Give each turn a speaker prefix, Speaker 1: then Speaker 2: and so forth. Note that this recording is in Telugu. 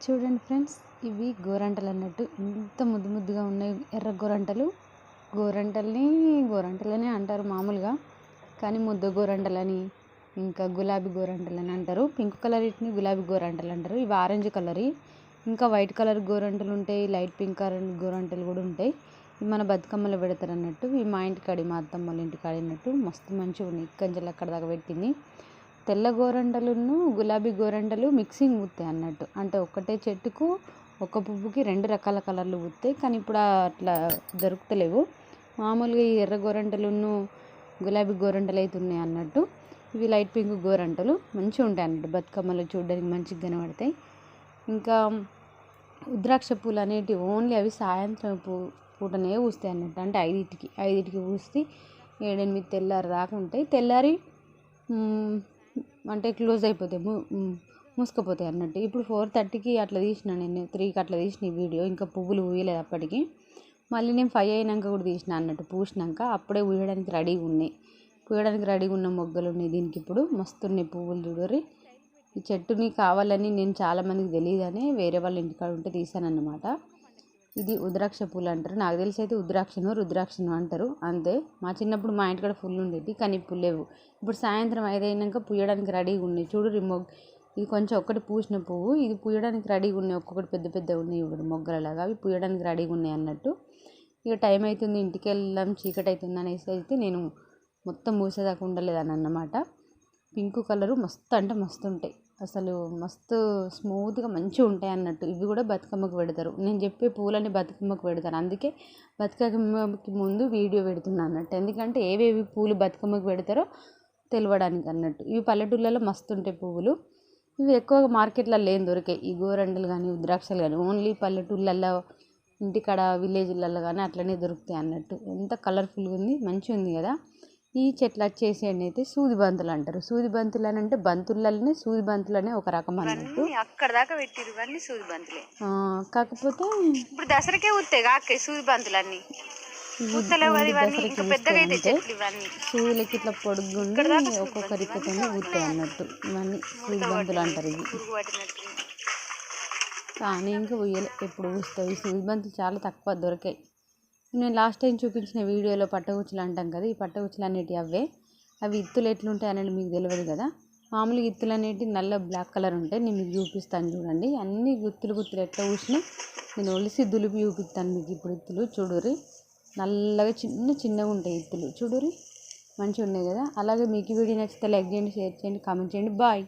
Speaker 1: చూడండి ఫ్రెండ్స్ ఇవి గోరంటలు అన్నట్టు. ఎంత ముద్దు ముద్దుగా ఉన్నాయి. ఎర్ర గోరంటలు. గోరంటల్ని గోరంటలనే అంటారు మామూలుగా. కానీ ముద్ద గోరంటలని ఇంకా గులాబీ గోరంటలని అంటారు. పింక్ కలర్ వీటిని గులాబీ గోరంటలు అంటారు. ఇవి ఆరెంజ్ కలర్. ఇంకా వైట్ కలర్ గోరంటలు ఉంటాయి. లైట్ పింక్ కలర్ గోరంటలు కూడా ఉంటాయి. ఇవి మన బతుకమ్మలో పెడతారు అన్నట్టు. ఇవి మా ఇంటికాడి మా అత్తమ్మ వాళ్ళ ఇంటికాడ అన్నట్టు. మస్తు మంచిగా ఉన్నాయి. ఇక్కడి అక్కడ దాకా పెట్టింది. తెల్ల గోరంటలును గులాబీ గోరంటలు మిక్సింగ్ పూస్తాయి అన్నట్టు. అంటే ఒకటే చెట్టుకు ఒక పువ్వుకి రెండు రకాల కలర్లు పూస్తాయి కానీ ఇప్పుడు అట్లా దొరుకుతలేవు. మామూలుగా ఈ ఎర్ర గోరంటలును గులాబీ గోరంటలు అయితే ఉన్నాయి అన్నట్టు. ఇవి లైట్ పింక్ గోరంటలు మంచిగా ఉంటాయి అన్నట్టు. బతుకమ్మలో చూడడానికి మంచిగా కనబడతాయి. ఇంకా రుద్రాక్ష పూలు అనేటివి ఓన్లీ అవి సాయంత్రం పూ పూటనే పూస్తాయి అన్నట్టు. అంటే ఐదింటికి ఐదింటికి పూస్తే ఏడెనిమిది తెల్లారి దాకా ఉంటాయి. తెల్లారి అంటే క్లోజ్ అయిపోతాయి మూసుకుపోతాయి అన్నట్టు. ఇప్పుడు ఫోర్ థర్టీకి అట్లా తీసిన నేను త్రీకి అట్లా తీసిన ఈ వీడియో. ఇంకా పువ్వులు పూయలేదు అప్పటికి. మళ్ళీ నేను ఫైవ్ అయినాక కూడా తీసిన అన్నట్టు. పూసినాక అప్పుడే ఊయడానికి రెడీగా ఉన్నాయి పూయడానికి రెడీగా ఉన్న మొగ్గలు ఉన్నాయి దీనికి ఇప్పుడు. మస్తు ఉన్నాయి పువ్వులు చూడరి ఈ చెట్టుని కావాలని నేను చాలామందికి తెలియదని వేరే వాళ్ళ ఇంటికాడ ఉంటే తీసాను అన్నమాట ఇది ఉద్రాక్ష పూలు అంటారు. నాకు తెలిసి అయితే ఉద్రాక్షను రుద్రాక్షను అంటారు. అంతే. మా చిన్నప్పుడు మా ఇంటికాడ ఫుల్ ఉండేది కానీ ఇప్పుడు లేవు. ఇప్పుడు సాయంత్రం ఐదైనాక పూయడానికి రెడీగా ఉన్నాయి. చూడు రిమోగ్ ఇది కొంచెం ఒక్కటి పూసిన పువ్వు ఇది పూయడానికి రెడీగా ఉన్నాయి. ఒక్కొక్కటి పెద్ద పెద్ద ఉన్నాయి ఇప్పుడు మొగ్గలలాగా. అవి పూయడానికి రెడీగా ఉన్నాయి అన్నట్టు. ఇక టైం అవుతుంది ఇంటికి వెళ్ళాం చీకటి అవుతుంది అనేసి అయితే నేను మొత్తం మూసేదాకా ఉండలేదని అన్నమాట పింక్ కలరు మస్తు అంటే మస్తు ఉంటాయి. అసలు మస్తు స్మూత్గా మంచిగా ఉంటాయి అన్నట్టు. ఇవి కూడా బతుకమ్మకు పెడతారు. నేను చెప్పే పూలని బతుకమ్మకు పెడతాను. అందుకే బతుకమ్మకి ముందు వీడియో పెడుతున్నాను అన్నట్టు. ఎందుకంటే ఏవేవి పూలు బతుకమ్మకు పెడతారో తెలవడానికి అన్నట్టు. ఇవి పల్లెటూళ్ళలో మస్తు ఉంటాయి పువ్వులు. ఇవి ఎక్కువగా మార్కెట్లో ఏం దొరికాయి. ఈ గోరండలు కానీ ఉద్రాక్షలు కానీ ఓన్లీ పల్లెటూళ్ళల్లో ఇంటికాడ విలేజ్లలో కానీ అట్లనే దొరుకుతాయి అన్నట్టు. ఎంత కలర్ఫుల్గా ఉంది. మంచిగా ఉంది కదా. ఈ చెట్లు వచ్చేసి అయితే సూది బంతులు అంటారు. సూది బంతులు అని అంటే బంతులనే సూది బంతులు అనే ఒక రకం అన్నట్టు.
Speaker 2: అక్కడ దాకా పెట్టిరు ఇవన్నీ సూది బంతులే.
Speaker 1: కాకపోతే
Speaker 2: ఇప్పుడు దసరాకే ఉత్తాయి కాకే సూది బంతులు అన్ని
Speaker 1: సూదులకి ఇట్లా పొడుగుండి ఒక్కొక్క రిక్కతోనే పూతాయి అన్నట్టు. ఇవన్నీ సూది బంతులు అంటారు ఇవి. కానీ ఇంకా ఉయ్యలే. ఎప్పుడు పూస్తాయి ఈ సూది బంతులు చాలా తక్కువ దొరికాయి. నేను లాస్ట్ టైం చూపించిన వీడియోలో పట్టగుచ్చులు అంటాం కదా ఈ పట్టగుచ్చులు అనేటివి అవే. అవి ఇత్తులు ఎట్లుంటాయి అనేది మీకు తెలియదు కదా. మామూలుగా ఇత్తులు అనేటివి నల్ల బ్లాక్ కలర్ ఉంటాయి. నేను మీకు చూపిస్తాను చూడండి. అన్ని గుత్తులు గుత్తులు ఎట్లా ఊసినా నేను ఒలిసి దులిపి చూపిస్తాను మీకు ఇప్పుడు ఇత్తులు. చూడురి నల్లగా చిన్న చిన్నగా ఉంటాయి ఇత్తులు. చూడురి మంచిగా ఉన్నాయి కదా. అలాగే మీకు వీడియో నచ్చితే లైక్ చేయండి షేర్ చేయండి కామెంట్ చేయండి. బాయ్.